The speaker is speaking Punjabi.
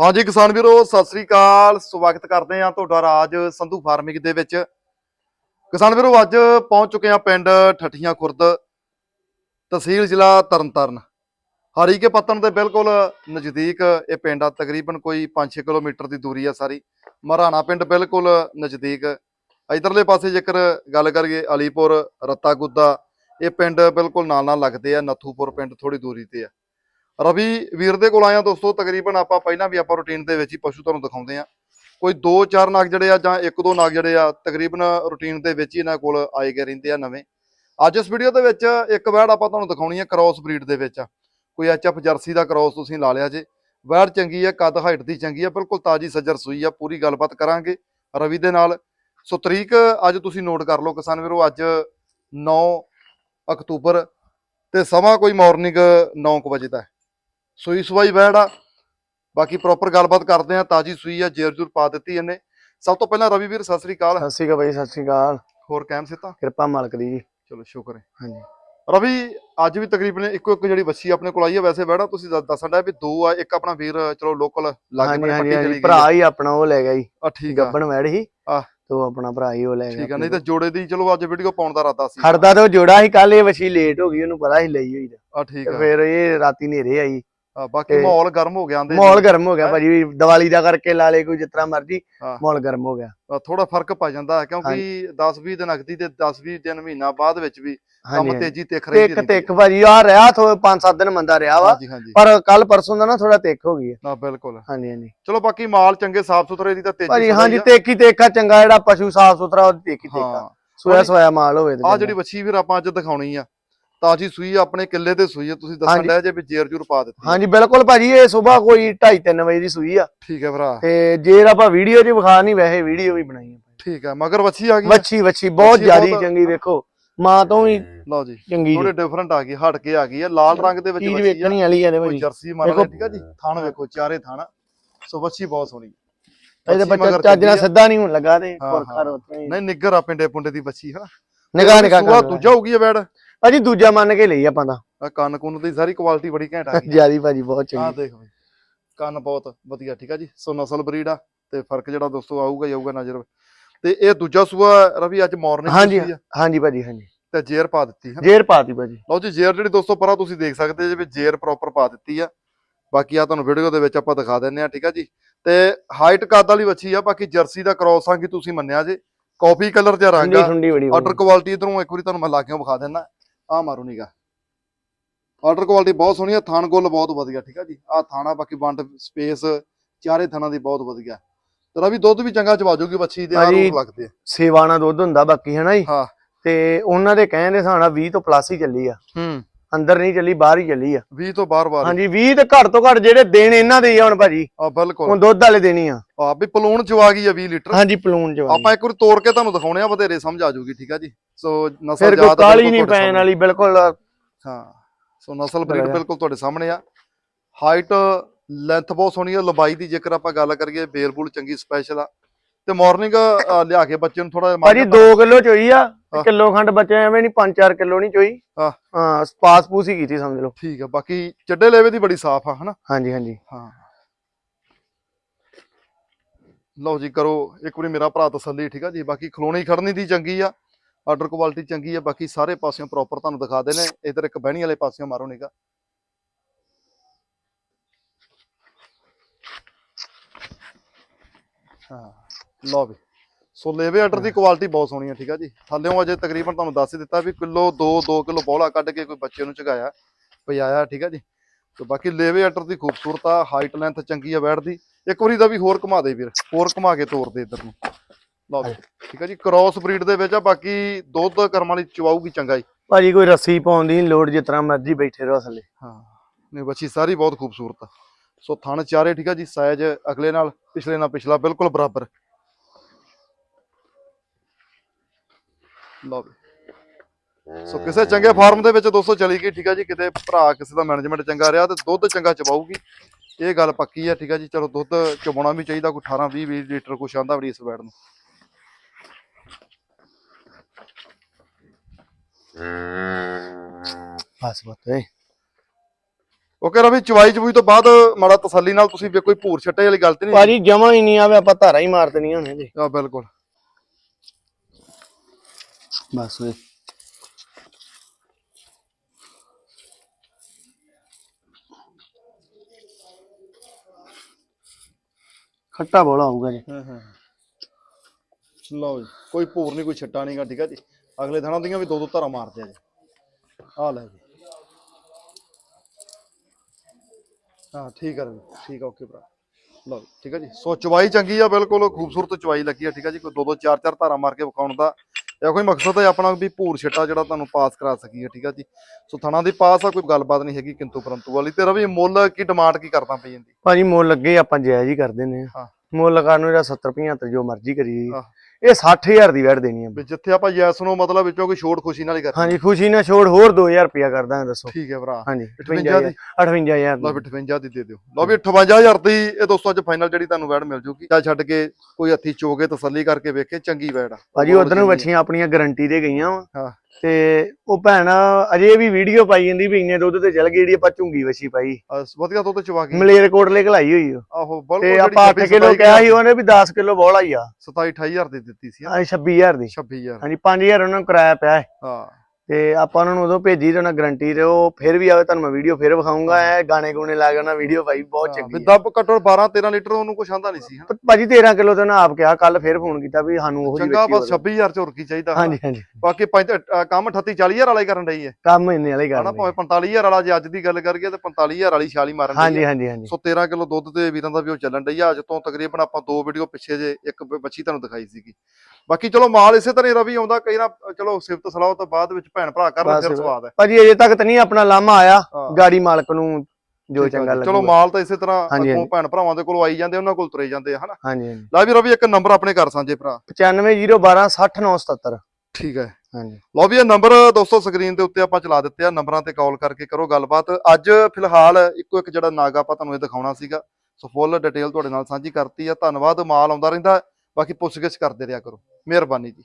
ਹਾਂਜੀ ਕਿਸਾਨ ਵੀਰੋ, ਸਤਿ ਸ੍ਰੀ ਅਕਾਲ। ਸਵਾਗਤ ਕਰਦੇ ਆ ਤੁਹਾਡਾ ਰਾਜ ਸੰਧੂ ਫਾਰਮਿੰਗ ਦੇ ਵਿੱਚ। ਕਿਸਾਨ ਵੀਰੋ, ਅੱਜ ਪਹੁੰਚ ਚੁੱਕੇ ਆ ਪਿੰਡ ਠੱਠੀਆਂ ਖੁਰਦ, ਤਹਿਸੀਲ ਜ਼ਿਲ੍ਹਾ ਤਰਨਤਾਰਨ। ਹਰੀਕੇ ਪੱਤਨ ਦੇ ਬਿਲਕੁਲ ਨਜ਼ਦੀਕ ਇਹ ਪਿੰਡ ਆ। ਤਕਰੀਬਨ ਕੋਈ 5-6 ਕਿਲੋਮੀਟਰ ਦੀ ਦੂਰੀ ਆ ਸਾਰੀ। ਮਹਾਰਾਣਾ ਪਿੰਡ ਬਿਲਕੁਲ ਨਜ਼ਦੀਕ। ਇਧਰਲੇ ਪਾਸੇ ਜੇਕਰ ਗੱਲ ਕਰੀਏ, ਅਲੀਪੁਰ ਰੱਤਾ ਗੁੱਦਾ ਇਹ ਪਿੰਡ ਬਿਲਕੁਲ ਨਾਲ ਨਾਲ ਲੱਗਦੇ ਆ। ਨੱਥੂਪੁਰ ਪਿੰਡ ਥੋੜੀ ਦੂਰੀ ਤੇ ਆ। ਰਵੀ, ਵੀਰ ਦੇ ਕੋਲ ਆਇਆ ਦੋਸਤੋ, ਤਕਰੀਬਨ ਆਪਾਂ ਪਹਿਲਾਂ ਵੀ ਆਪਾਂ ਰੂਟੀਨ ਦੇ ਵਿੱਚ ਹੀ ਪਸ਼ੂ ਤੁਹਾਨੂੰ ਦਿਖਾਉਂਦੇ ਆ ਕੋਈ 2-4 ਨਾਗ ਜਿਹੜੇ ਆ ਜਾਂ 1-2 ਨਾਗ ਜਿਹੜੇ ਆ, ਤਕਰੀਬਨ ਰੂਟੀਨ ਦੇ ਵਿੱਚ ਹੀ ਇਹਨਾਂ ਕੋਲ ਆਏ ਗਏ ਰਹਿੰਦੇ ਆ ਨਵੇਂ। ਅੱਜ ਇਸ ਵੀਡੀਓ ਦੇ ਵਿੱਚ ਇੱਕ ਵੈੜ ਆਪਾਂ ਤੁਹਾਨੂੰ ਦਿਖਾਉਣੀ ਆ ਕ੍ਰਾਸ ਬਰੀਡ ਦੇ ਵਿੱਚ। ਕੋਈ ਐਚਐਫ ਜਰਸੀ ਦਾ ਕ੍ਰਾਸ ਤੁਸੀਂ ਲਾ ਲਿਆ ਜੇ। ਵੈੜ ਚੰਗੀ ਆ, ਕੱਦ ਹਾਈਟ ਦੀ ਚੰਗੀ ਆ, ਬਿਲਕੁਲ ਤਾਜੀ ਸੱਜਰ ਸੂਈ ਆ, ਪੂਰੀ ਗੱਲਬਾਤ ਕਰਾਂਗੇ ਰਵੀ ਦੇ ਨਾਲ। ਸੋ ਤਰੀਕ ਅੱਜ ਤੁਸੀਂ ਨੋਟ ਕਰ ਲਓ ਕਿਸਾਨ ਵੀਰੋ, ਅੱਜ 9 ਅਕਤੂਬਰ ਤੇ ਸਮਾਂ ਕੋਈ ਮਾਰਨਿੰਗ 9 ਵਜੇ ਦਾ ਹੈ। ਸੂਈ ਸਵਾਈ ਵੈੜ ਆ। ਬਾਕੀ ਪ੍ਰੋਪਰ ਗੱਲਬਾਤ ਕਰਦੇ ਆ ਤਾਜੀ ਸੂਈ ਆ ਜੇਰ ਜੂਰ ਪਾ ਦਿੱਤੀ ਇਹਨੇ। ਸਭ ਤੋਂ ਪਹਿਲਾਂ ਰਵੀ ਵੀਰ ਸਤਿ ਸ੍ਰੀ ਅਕਾਲ। ਸਤਿ ਸ਼੍ਰੀ ਅਕਾਲ ਬਾਈ ਸਤਿ ਸ਼੍ਰੀ ਅਕਾਲ। ਹੋਰ ਕੈਮ ਸਿੱਤਾ ਕਿਰਪਾ ਮਾਲਕ ਦੀ ਜੀ। ਚਲੋ ਸ਼ੁਕਰ ਹੈ। ਹਾਂਜੀ। ਰਵੀ ਅੱਜ ਵੀ ਤਕਰੀਬਨ ਇੱਕੋ ਇੱਕ ਜਿਹੜੀ ਬੱਚੀ ਆਪਣੇ ਕੋਲ ਆਈ ਹੈ ਵੈਸੇ ਵੈੜਾ ਤੁਸੀਂ ਦੱਸ- ਦੱਸਣ ਦਾ ਵੀ ਦੋ ਆ ਇੱਕ ਆਪਣਾ ਵੀਰ ਚਲੋ ਲੋਕਲ ਲਾਗੇ ਹਾਂਜੀ ਪੱਟੀ ਚਲੀ ਭਰਾ ਗਈ। ਹੀ ਆਪਣਾ ਉਹ ਲੈ ਗਿਆ ਜੀ। ਆ ਠੀਕ ਆ। ਗੱਬਣ ਵੈੜ ਹੀ ਆਹ। ਤੇ ਆਪਣਾ ਭਰਾ ਹੀ ਉਹ ਲੈ ਗਿਆ। ਠੀਕ ਆ ਨਹੀਂ ਤਾਂ ਜੋੜੇ ਦੀ ਚਲੋ ਅੱਜ ਵੀਡੀਓ ਪਾਉਣ ਦਾ ਇਰਾਦਾ ਸੀ। ਖੜਦਾ ਤੇ ਉਹ ਜੋੜਾ ਸੀ ਕੱਲ ਇਹ ਵਛੀ ਲੇਟ ਹੋ ਗਈ ਉਹਨੂੰ ਪਤਾ ਸੀ ਲਈ ਹੋਈ ਦਾ ਆ ਠੀਕ ਆ। ਫਿਰ ਇਹ ਰਾਤੀ ਨੇਰੇ ਆਈ। ਆ, ਬਾਕੀ ਤੇ- ਮਾਹੌਲ ਗਰਮ ਹੋ ਗਿਆ ਆਂਦੇ ਮਾਹੌਲ ਗਰਮ ਹੋ ਗਿਆ? ਭਾਜੀ ਦੀਵਾਲੀ ਦਾ ਕਰਕੇ ਲਾ ਲੇ ਕੋਈ ਜਿਤਨਾ ਮਰਜ਼ੀ ਹਾਂ। ਮਾਹੌਲ ਗਰਮ ਹੋ ਗਿਆ ਥੋੜਾ ਫ਼ਰਕ ਪੈ ਜਾਂਦਾ ਹੈ ਕਿਉਂਕਿ 10-20 ਦਿਨ ਅਗਦੀ ਤੇ 10-20 ਦਿਨ ਮਹੀਨਾ ਬਾਅਦ ਵਿੱਚ ਵੀ ਕੰਮ ਹਾਂਜੀ। ਤੇਜ਼ੀ ਤਿੱਖ ਤੇ ਰਹੀ ਇੱਕ ਤੇ ਇੱਕ ਭਾਜੀ ਆ ਰਿਹਾ ਥੋ ਪੰਜ ਸੱਤ ਦਿਨ ਮੰਦਾ ਰਿਹਾ ਵਾ ਹਾਂਜੀ ਹਾਂਜੀ ਪਰ ਕੱਲ ਪਰਸੋਂ ਦਾ ਨਾ ਥੋੜਾ ਤਿੱਖ ਹੋ ਗਈ ਹੈ ਨਾ ਬਿਲਕੁਲ ਹਾਂਜੀ ਹਾਂਜੀ ਚਲੋ ਬਾਕੀ ਮਾਲ ਚੰਗੇ ਸਾਫ਼ ਸੁਥਰੇ ਦੀ ਤਾਂ ਤੇਜ਼ੀ ਭਾਜੀ ਹਾਂਜੀ। ਤੇਖੀ ਤੇਖਾ ਚੰਗਾ ਜਿਹੜਾ ਪਸ਼ੂ ਸਾਫ਼ ਸੁਥਰਾ ਉਹ ਤੇਖੀ ਤੇਖਾ ਹਾਂ ਸੋਇਆ ਭਾਜੀ, ਸੋਇਆ ਮਾਲ ਹੋਵੇ ਤੇ ਆ ਚੰਗਾ। ਜਿਹੜੀ ਵੱਛੀ ਵੀਰ ਆਪਾਂ ਅੱਜ ਦਿਖਾਉਣੀ ਆ ਤਾਜੀ ਸੂਈ ਆਪਣੇ ਕਿੱਲੇ ਤੇ ਸੂਈ ਤੁਸੀਂ ਦੱਸਣ। ਡਿਆ ਜੇ ਵੀ ਜੇਰ ਜੂਰ ਪਾ ਦਿੱਤੀ। ਹਾਂਜੀ ਬਿਲਕੁਲ ਭਾਜੀ ਇਹ ਸਵੇਰ ਕੋਈ 2:30 ਵਜੇ ਦੀ ਸੂਈ ਆ। ਠੀਕ ਹੈ ਭਰਾ। ਤੇ ਜੇ ਆਪਾਂ ਵੀਡੀਓ 'ਚ ਵਿਖਾ ਨਹੀਂ ਵੈਸੇ ਵੀਡੀਓ ਵੀ ਬਣਾਈ ਆ ਠੀਕ ਹੈ ਮਗਰ ਵੱਛੀ ਆ ਗਈ। ਵੱਛੀ ਵੱਛੀ ਬਹੁਤ ਜ਼ਿਆਦੀ ਚੰਗੀ ਵੇਖੋ। ਮਾਂ ਤੋਂ ਵੀ ਲਓ ਜੀ ਚੰਗੀ ਥੋੜੇ ਡਿਫਰੈਂਟ ਆ ਗਈ ਹਟ ਕੇ ਆ ਗਈ ਆ ਲਾਲ ਰੰਗ ਦੇ ਵਿੱਚ ਵੱਛੀ ਵੇਖਣੀ ਵਾਲੀ ਆ ਕੋਈ ਭਾਜੀ ਜਰਸੀ। ਲੈ ਠੀਕ ਆ ਜੀ? ਥਣ ਵੇਖੋ ਚਾਰੇ ਥਣ। ਸੋ ਵੱਛੀ ਬਹੁਤ ਸੋਹਣੀ ਇਹਦੇ ਬੱਚਾ ਚੱਜ ਨਾਲ। ਸਿੱਧਾ ਨਹੀਂ ਹੁਣ ਲੱਗਾ ਤੇ ਹਾਂ, ਪੁਰਖਾ ਹਾਂ। ਰੋਤੇ ਨਹੀਂ ਨਿੱਗਰ ਆ ਪਿੰਡੇ ਪੁੰਡੇ ਦੀ ਵੱਛੀ ਹਾਂ। ਨਿਗਾਹ ਨਿਗਾਹ ਦੂਜਾ ਹੋਊਗੀ ਇਹ ਬੈੜ ਭਾਜੀ ਦੂਜਾ ਮੰਨ ਕੇ ਲਈ ਆਪਾਂ ਤਾਂ। ਆ ਕੰਨ ਕੁੰਨ ਦੀ ਸਾਰੀ ਕੁਆਲਿਟੀ ਬੜੀ ਘੈਂਟ ਆ ਗਈ। ਜਿਆਦੀ ਭਾਜੀ ਬਹੁਤ ਆ ਚੰਗੀ ਦੇਖ ਬਈ ਕੰਨ ਬਹੁਤ ਵਧੀਆ ਠੀਕ ਆ ਜੀ। ਸੋ ਨਸਲ ਬਰੀਡ ਆ ਤੇ ਫ਼ਰਕ ਜਿਹੜਾ ਦੋਸਤੋ ਆਊਗਾ ਹੀ ਆਊਗਾ ਨਜ਼ਰ। ਤੇ ਇਹ ਦੂਜਾ ਸੂਆ ਰਵੀ ਅੱਜ ਮਾਰਨਿੰਗ ਹਾਂਜੀ ਹਾਂਜੀ ਭਾਜੀ ਹਾਂਜੀ। ਤੇ ਜੇਰ ਪਾ ਦਿੱਤੀ ਹੈ ਜੇਰ ਪਾਤੀ ਭਾਜੀ। ਲਓ ਜੀ ਜੇਰ ਜਿਹੜੀ ਦੋਸਤੋ ਪਰਾਂ ਤੁਸੀਂ ਦੇਖ ਸਕਦੇ ਜੇ ਵੀ ਜੇਰ ਪ੍ਰੋਪਰ ਪਾ ਦਿੱਤੀ ਆ। ਬਾਕੀ ਆ ਤੁਹਾਨੂੰ ਵੀਡੀਓ ਦੇ ਵਿੱਚ ਆਪਾਂ ਦਿਖਾ ਦਿੰਨੇ ਆ ਠੀਕ ਆ ਜੀ। ਤੇ ਹਾਈਟ ਕੱਦ ਵਾਲੀ ਵੱਛੀ ਆ ਬਾਕੀ ਜਰਸੀ ਦਾ ਕ੍ਰੋਸ ਆ ਕੀ ਤੁਸੀਂ ਮੰਨਿਆ ਜੇ। ਕਾਫੀ ਕਲਰ ਜਿਹਾ ਰੰਗ ਠੰਡੀ ਆ। ਠੰਡੀ ਬੜੀ ਆਰਡਰ ਕੁਆਲਿਟੀ ਇਧਰੋਂ ਇੱਕ ਵਾਰੀ ਤੁਹਾਨੂੰ ਮੈਂ ਲਾ ਕੇ ਵਿਖਾ ਦਿੰਦਾ। ਆ ਮਾਰੂ ਨੀਗਾ। ਆਰਡਰ ਕੁਆਲਿਟੀ ਬਹੁਤ ਸੋਹਣੀ ਆ ਥਾਣ ਗੁੱਲ ਬਹੁਤ ਵਧੀਆ ਠੀਕ ਆ ਜੀ। ਆ ਥਾਣਾ ਬਾਕੀ ਵੰਡ ਸਪੇਸ ਚਾਰੇ ਥਾਣਾ ਦੀ ਬਹੁਤ ਵਧੀਆ। ਤੇਰਾ ਵੀ ਦੁੱਧ ਵੀ ਚੰਗਾ ਚਵਾ ਜੂਗੀ ਬੱਚੀ ਦੇ ਆ ਲੱਗਦੇ ਆ। ਸੇਵਾਣਾ ਦੁੱਧ ਹੁੰਦਾ ਬਾਕੀ ਹੈ ਨਾ ਜੀ? ਹਾਂ। ਤੇ ਉਹਨਾਂ ਦੇ ਕਹਿਣ ਦੇ ਹਿਸਾਬ ਨਾਲ 20 ਤੋਂ ਪਲੱਸ ਹੀ ਚੱਲੀ ਆ। ਹੂੰ। ਅੰਦਰ ਨਹੀਂ ਚੱਲੀ ਬਾਹਰ ਹੀ ਚੱਲੀ ਆ। 20 ਤੋਂ ਬਾਰ-ਬਾਰ ਹਾਂਜੀ 20 ਤੇ ਘੱਟ ਤੋਂ ਘੱਟ ਜਿਹੜੇ ਦੇਣ ਇਹਨਾਂ ਦੇ ਹੀ ਆ ਹੁਣ ਭਾਜੀ। ਆ ਬਿਲਕੁਲ। ਹੁਣ ਦੁੱਧ ਵਾਲੇ ਦੇਣੀ ਆ। ਆ ਵੀ ਪਲੂਣ ਚਵਾ ਗਈ ਆ 20 ਲੀਟਰ। ਹਾਂਜੀ ਪਲੂਨ ਚ ਆਪਾਂ ਇੱਕ ਵਾਰ ਤੋੜ ਕੇ ਤੁਹਾਨੂੰ ਦਿਖਾਉਣੇ ਆ ਵਧੇਰੇ ਸਮਝ ਆ ਜਾਊਗੀ ਠੀਕ ਆ ਜੀ? ਸੋ ਨਸਲ ਜਾਤ ਕਾਲੀ ਨਹੀਂ ਪੈਣ ਵਾਲੀ ਬਿਲਕੁਲ। ਹਾਂ ਸੋ ਨਸਲ ਬਰੀਡ। ਬਿਲਕੁਲ। ਤੁਹਾਡੇ ਸਾਹਮਣੇ ਆ। ਹਾਈਟ ਲੈਂਥ ਬਹੁਤ ਸੋਹਣੀ ਆ ਲੰਬਾਈ ਦੀ ਜੇਕਰ ਆਪਾਂ ਗੱਲ ਕਰੀਏ ਬੇਲਬੂਲ ਚੰਗੀ ਸਪੈਸ਼ਲ ਆ। ਤੇ ਮਾਰਨਿੰਗ ਲਿਆ ਕੇ ਬੱਚੇ ਨੂੰ ਥੋੜਾ ਭਾਜੀ 2 ਕਿਲੋ ਚੋਈ ਆ। ਕਿਲੋ ਖੰਡ ਬੱਚੇ ਐਵੇਂ ਨਹੀਂ 5-4 ਕਿਲੋ ਨਹੀਂ ਚੋਈ। ਹਾਂ। ਹਾਂ ਸਪਾਸ ਪੂਸ ਹੀ ਕੀਤੀ ਸਮਝ ਲਓ। ਠੀਕ ਆ ਬਾਕੀ ਚੱਡੇ ਲੈਵੇ ਦੀ ਬੜੀ ਸਾਫ਼ ਆ ਹਨਾ? ਹਾਂਜੀ ਹਾਂਜੀ। ਹਾਂ। ਲਓ ਜੀ ਕਰੋ ਇੱਕ ਵਾਰੀ ਮੇਰਾ ਭਰਾ ਤਸੱਲੀ ਠੀਕ ਆ ਜੀ? ਬਾਕੀ ਖਲੋਣੀ ਖੜਨੀ ਦੀ ਚੰਗੀ ਆ ਆਰਡਰ ਕੁਆਲਿਟੀ ਚੰਗੀ ਆ ਬਾਕੀ ਸਾਰੇ ਪਾਸਿਓਂ ਪ੍ਰੋਪਰ ਤੁਹਾਨੂੰ ਦਿਖਾ ਦੇਣੇ ਇਧਰ ਇੱਕ ਬਹਿਣੀ ਵਾਲੇ ਪਾਸਿਓਂ ਮਾਰੋ ਨਿਗਾ। ਹਾਂ। ਲਓ ਵੀ। ਸੋ ਲੇਵੇ ਆਰਡਰ ਦੀ ਕੁਆਲਿਟੀ ਬਹੁਤ ਸੋਹਣੀ ਆ ਠੀਕ ਆ ਜੀ। ਥੱਲੇੋਂ ਅਜੇ ਤਕਰੀਬਨ ਤੁਹਾਨੂੰ ਦੱਸ ਹੀ ਦਿੱਤਾ ਵੀ ਕਿਲੋ 2 2 ਕਿਲੋ ਬੋਲਾ ਕੱਢ ਕੇ ਕੋਈ ਬੱਚੇ ਨੂੰ ਚਗਾਇਆ ਪਜਾਇਆ ਠੀਕ ਆ ਜੀ। ਤੇ ਬਾਕੀ ਲੇਵੇ ਆਰਡਰ ਦੀ ਖੂਬਸੂਰਤ ਆ ਹਾਈਟ ਲੈਂਥ ਚੰਗੀ ਆ ਬੈਠ ਦੀ। ਇੱਕ ਵਾਰੀ ਦਾ ਵੀ ਹੋਰ ਘੁਮਾ ਦੇ ਵੀਰ ਹੋਰ ਘੁਮਾ ਕੇ ਤੋਰ ਦੇ ਇੱਧਰ ਨੂੰ। ਲਓ ਠੀਕ ਆ ਜੀ ਕ੍ਰਾਸ ਬਰੀਡ ਦੇ ਵਿੱਚ ਆ ਬਾਕੀ ਦੁੱਧ ਕਰਮ ਵਾਲੀ ਚਵਾਊਗੀ ਚੰਗਾ ਜੀ। ਭਾਜੀ ਕੋਈ ਰੱਸੀ ਪਾਉਣ ਦੀ ਨੀ ਲੋੜ ਤਰ੍ਹਾਂ ਮਰਜ਼ੀ ਬੈਠੇ ਰਹੋ ਥੱਲੇ। ਹਾਂ ਨਹੀਂ ਬੱਚੀ ਸਾਰੀ ਬਹੁਤ ਖੂਬਸੂਰਤ ਆ। ਸੋ ਥਣ ਚਾਰੇ ਠੀਕ ਆ ਜੀ ਸਾਈਜ਼ ਅਗਲੇ ਨਾਲ ਪਿਛਲੇ ਨਾਲ ਪਿਛਲਾ ਬਿਲਕੁਲ ਬਰਾਬਰ। ਲਓ ਵੀ। ਸੋ ਕਿਸੇ ਚੰਗੇ ਫਾਰਮ ਦੇ ਵਿੱਚ ਦੋਸਤੋ ਚਲੀ ਗਈ ਠੀਕ ਆ ਜੀ। ਕਿਤੇ ਭਰਾ ਕਿਸੇ ਦਾ ਮੈਨੇਜਮੈਂਟ ਚੰਗਾ ਰਿਹਾ ਤੇ ਦੁੱਧ ਚੰਗਾ ਚਵਾਊਗੀ ਇਹ ਗੱਲ ਪੱਕੀ ਆ ਠੀਕ ਆ ਜੀ। ਚਲੋ ਦੁੱਧ ਚਵਾਉਣਾ ਵੀ ਚਾਹੀਦਾ ਕੋਈ 18 20 20 ਲੀਟਰ ਕੁਛ ਆਂਦਾ ਵੀ ਇਸ ਵੈੜ ਨੂੰ। ਬਸ ਬਸ ਓਏ। ਓਕੇ ਰਵੀ ਚਵਾਈ ਚਵੂਈ ਤੋਂ ਬਾਅਦ ਮਾੜਾ ਤਸੱਲੀ ਨਾਲ ਤੁਸੀਂ ਵੀ ਕੋਈ ਭੂਰ ਛੱਟੇ ਵਾਲੀ ਗੱਲ ਤੇ ਨਹੀਂ ਭਾਜੀ ਜਮਾ ਹੀ ਨਹੀਂ ਆਵੇ ਆਪਾਂ ਧਾਰਾ ਹੀ ਮਾਰ ਦੇਣੀਆਂ ਹੁਣੇ ਜੀ। ਆ ਬਿਲਕੁਲ। ਬਸ ਵੇ ਖੱਟਾ ਬੋਲਾ ਹੋਊਗਾ ਜੀ। ਹਾਂ ਹਾਂ ਲਓ ਜੀ, ਕੋਈ ਭੂਰ ਨਹੀਂ ਕੋਈ ਛੱਟਾ ਨਹੀਂਗਾ ਠੀਕ ਆ ਜੀ। ਅਗਲੇ ਥਾਣਾ ਦੀਆਂ ਵੀ ਦੋ ਦੋ ਧਾਰਾ ਮਾਰਦੇ ਆ ਜੀ। ਆ ਲੈ ਜੀ। ਹਾਂ, ਠੀਕ ਆ ਰਵੀ ਠੀਕ ਆ, ਓਕੇ ਭਰਾ। ਲਓ ਠੀਕ ਆ ਜੀ। ਸੋ ਚਵਾਈ ਚੰਗੀ ਆ, ਬਿਲਕੁਲ। ਖੂਬਸੂਰਤ ਚਵਾਈ ਲੱਗੀ ਆ, ਠੀਕ ਆ ਜੀ। ਕੋਈ ਦੋ ਦੋ ਚਾਰ ਚਾਰ ਧਾਰਾ ਮਾਰ ਕੇ ਵਿਕਾਉਣ ਦਾ ਇਹ ਕੋਈ ਮਕਸਦ ਹੈ ਆਪਣਾ ਵੀ ਭੂਰ ਛੱਟਾ ਜਿਹੜਾ ਤੁਹਾਨੂੰ ਪਾਸ ਕਰਾ ਸਕੀਏ ਠੀਕ ਆ ਜੀ ਸੋ ਥਾਣਾ ਦੀ ਪਾਸ ਆ ਕੋਈ ਗੱਲਬਾਤ ਨਹੀਂ ਹੈਗੀ ਕਿੰਤੂ ਪਰੰਤੂ ਵਾਲੀ ਤੇ ਰਵੀ ਮੁੱਲ ਕੀ ਡਿਮਾਂਡ ਕੀ ਕਰਦਾ ਪਈ ਜਾਂਦੀ ਭਾਜੀ ਮੁੱਲ ਲੱਗੇ ਆਪਾਂ ਜਾਇਜ਼ ਹੀ ਕਰ ਦਿੰਦੇ ਹਾਂ। ਮੁੱਲ ਕਰਨ ਨੂੰ ਇਹਦਾ 70 75 ਜੋ ਮਰਜ਼ੀ ਜੀ। ਹਾਂ। ਇਹ 60000 ਦੀ ਵੈਟ ਦੇਣੀ ਆ ਵੀ ਜਿੱਥੇ ਆਪਾਂ ਯੈਸ ਨੂੰ ਮਤਲਬ ਵਿੱਚੋਂ ਕੋਈ ਛੋਟ ਖੁਸ਼ੀ ਨਾਲ ਹੀ ਕਰਦੇ ਹਾਂਜੀ ਖੁਸ਼ੀ ਨਾਲ ਛੋੜ ਹੋਰ 2000 ਰੁਪਿਆ ਕਰ ਦਾਂਗੇ ਦੱਸੋ। ਠੀਕ ਹੈ ਭਰਾ। ਹਾਂਜੀ 58 ਦੀ। 58000 ਲਓ ਵੀ 58 ਦੀ ਦੇ ਦਿਓ। ਲਓ ਵੀ 58000 ਦੀ ਇਹ ਦੋਸਤੋ ਅੱਜ ਫਾਈਨਲ ਜਿਹੜੀ ਤੁਹਾਨੂੰ ਵੈੜ ਮਿਲ ਜੂਗੀ। ਜਾਂ ਛੱਡ ਕੇ ਕੋਈ ਹੱਥੀ ਚੋਗੇ ਤਸੱਲੀ ਕਰਕੇ ਵੇਖੇ ਚੰਗੀ ਵੈੜ ਆ। ਭਾਜੀ ਉਧਰ ਨੂੰ ਚੰਗੀ ਆ। ਬੱਚੀਆਂ ਆਪਣੀਆਂ ਗਾਰੰਟੀ ਤੇ ਗਈਆਂ ਵਾ। ਹਾਂ। ਤੇ ਉਹ ਭੈਣ ਅਜੇ ਵੀ ਵੀਡੀਓ ਪਾਈ ਜਾਂਦੀ ਵੀ ਇੰਨੇ ਦੁੱਧ ਤੇ ਚੱਲ ਗਈ ਜਿਹੜੀ ਆਪਾਂ ਝੁੰਗੀ ਵਛੀ ਪਾਈ। ਵਧੀਆ ਦੁੱਧ ਚਵਾ ਗਈ ਮਲੇਰਕੋਟਲੇ ਘਲਾਈ ਹੋਈ ਉਹ ਆਹੋ ਤੇ ਆਪਾਂ 8 ਕਿਲੋ ਕਿਹਾ ਸੀ ਉਹਨੇ ਵੀ 10 ਕਿਲੋ ਬੋਲਾ ਹੀ ਆ। 27 28000 ਦੀ ਦਿੱਤੀ ਸੀ। ਆ 26000 ਦੀ। 26000 ਹਾਂਜੀ 5000 ਉਹਨਾਂ ਨੂੰ ਕਿਰਾਇਆ ਪਿਆ ਹੈ। ਹਾਂ। ਤੇ ਆਪਾਂ ਉਹਨਾਂ ਨੂੰ ਉਦੋਂ ਭੇਜੀ ਤੇ ਉਹਨਾਂ ਗਾਰੰਟੀ ਤੇ ਉਹ ਫਿਰ ਵੀ ਆਵੇ ਤੁਹਾਨੂੰ ਮੈਂ ਵੀਡੀਓ ਫਿਰ ਵਿਖਾਉਂਗਾ। ਐ ਗਾਣੇ ਗੂਣੇ ਲਾ ਕੇ ਉਹਨਾਂ ਵੀਡੀਓ ਪਾਈ ਬਹੁਤ ਚੰਗੀ ਹੈ। ਦੱਬ ਘੱਟੋ 12 13 ਲੀਟਰ ਉਹਨੂੰ ਕੁਛ ਆਂਦਾ ਨਹੀਂ ਸੀ ਹਨਾ। ਭਾਜੀ 13 ਕਿਲੋ ਤੇ ਆਪ ਕਿਹਾ ਕੱਲ ਫਿਰ ਫੋਨ ਕੀਤਾ ਵੀ ਸਾਨੂੰ ਉਹ ਚੰਗਾ ਬਸ 26000 ਚ ਹੋਰ ਕੀ ਚਾਹੀਦਾ ਹਨਾ। ਹਾਂਜੀ ਹਾਂਜੀ। ਬਾਕੀ ਪੰਜ- ਕੰਮ 38 40000 ਵਾਲਾ ਹੀ ਕਰਨ ਰਹੀ ਹੈ। ਕੰਮ ਇੰਨੇ ਵਾਲੇ ਹਨਾ ਕਰ ਭਾਵੇਂ 45000 ਵਾਲਾ ਜੇ ਅੱਜ ਦੀ ਗੱਲ ਕਰੀਏ ਤੇ 45000 ਵਾਲੀ ਛਾਲੀ ਮਾਰਨ ਹਾਂਜੀ ਹੈ। ਹਾਂਜੀ ਹਾਂਜੀ। ਸੋ 13 ਕਿਲੋ ਦੁੱਧ ਤੇ ਵੀਰਾਂ ਦਾ ਵੀ ਉਹ ਚੱਲਣ ਡਈ ਆ। ਅੱਜ ਤੋਂ ਤਕਰੀਬਨ ਆਪਾਂ ਦੋ ਵੀਡੀਓ ਪਿੱਛੇ ਜੇ ਇੱਕ ਬੱਚੀ ਤੁਹਾਨੂੰ ਦਿਖਾਈ ਸੀਗੀ। ਬਾਕੀ ਚਲੋ ਮਾਲ ਇਸੇ ਤਰ੍ਹਾਂ ਹੀ ਰਵੀ ਆਉਂਦਾ ਕਈ ਨਾ ਚਲੋ ਸਿਫਤ ਸਲਾਹ ਤੋਂ ਬਾਅਦ ਵਿੱਚ ਭੈਣ ਭਰਾ ਕਰਨ ਫਿਰ। ਸਵਾਦ ਹੈ। ਭਾਜੀ ਅਜੇ ਤੱਕ ਤਾਂ ਨਹੀਂ ਆਪਣਾ ਲਾਮਾ ਆਇਆ। ਗਾੜੀ ਮਾਲਕ ਨੂੰ ਜੋ ਚੰਗਾ ਜੀ। ਲੱਗਦਾ ਚਲੋ ਮਾਲ ਤਾਂ ਇਸੇ ਤਰ੍ਹਾਂ ਅੱਗੋਂ ਭੈਣ ਭਰਾਵਾਂ ਦੇ ਕੋਲ ਆਈ ਜਾਂਦੇ ਉਹਨਾਂ ਕੋਲ ਤੁਰੇ ਜਾਂਦੇ ਹਨਾ? ਹਾਂਜੀ ਲੈ ਵੀ ਰਵੀ ਇੱਕ ਨੰਬਰ ਆਪਣੇ ਘਰ ਸਾਂਝੇ ਭਰਾ। 95012 60977 ਠੀਕ ਹੈ। ਹਾਂਜੀ। ਲਓ ਵੀ ਇਹ ਨੰਬਰ ਦੋਸਤੋ ਸਕਰੀਨ ਦੇ ਉੱਤੇ ਆਪਾਂ ਚਲਾ ਦਿੱਤੇ ਆ ਨੰਬਰਾਂ ਤੇ ਕਾਲ ਕਰਕੇ ਕਰੋ ਗੱਲਬਾਤ। ਅੱਜ ਫਿਲਹਾਲ ਇੱਕੋ ਇੱਕ ਜਿਹੜਾ ਨਾਗ ਆਪਾਂ ਤੁਹਾਨੂੰ ਇਹ ਦਿਖਾਉਣਾ ਸੀਗਾ। ਸੋ ਫੁੱਲ ਡਿਟੇਲ ਤੁਹਾਡੇ ਨਾਲ ਸਾਂਝੀ ਕਰਤੀ ਆ। ਧੰਨਵਾਦ ਮਾਲ ਆਉਂਦਾ ਰਹਿੰਦਾ। ਬਾਕੀ ਪੁੱਛਗਿੱਛ ਕਰਦੇ ਰਿਹਾ ਕਰੋ। ਮਿਹਰਬਾਨੀ ਜੀ।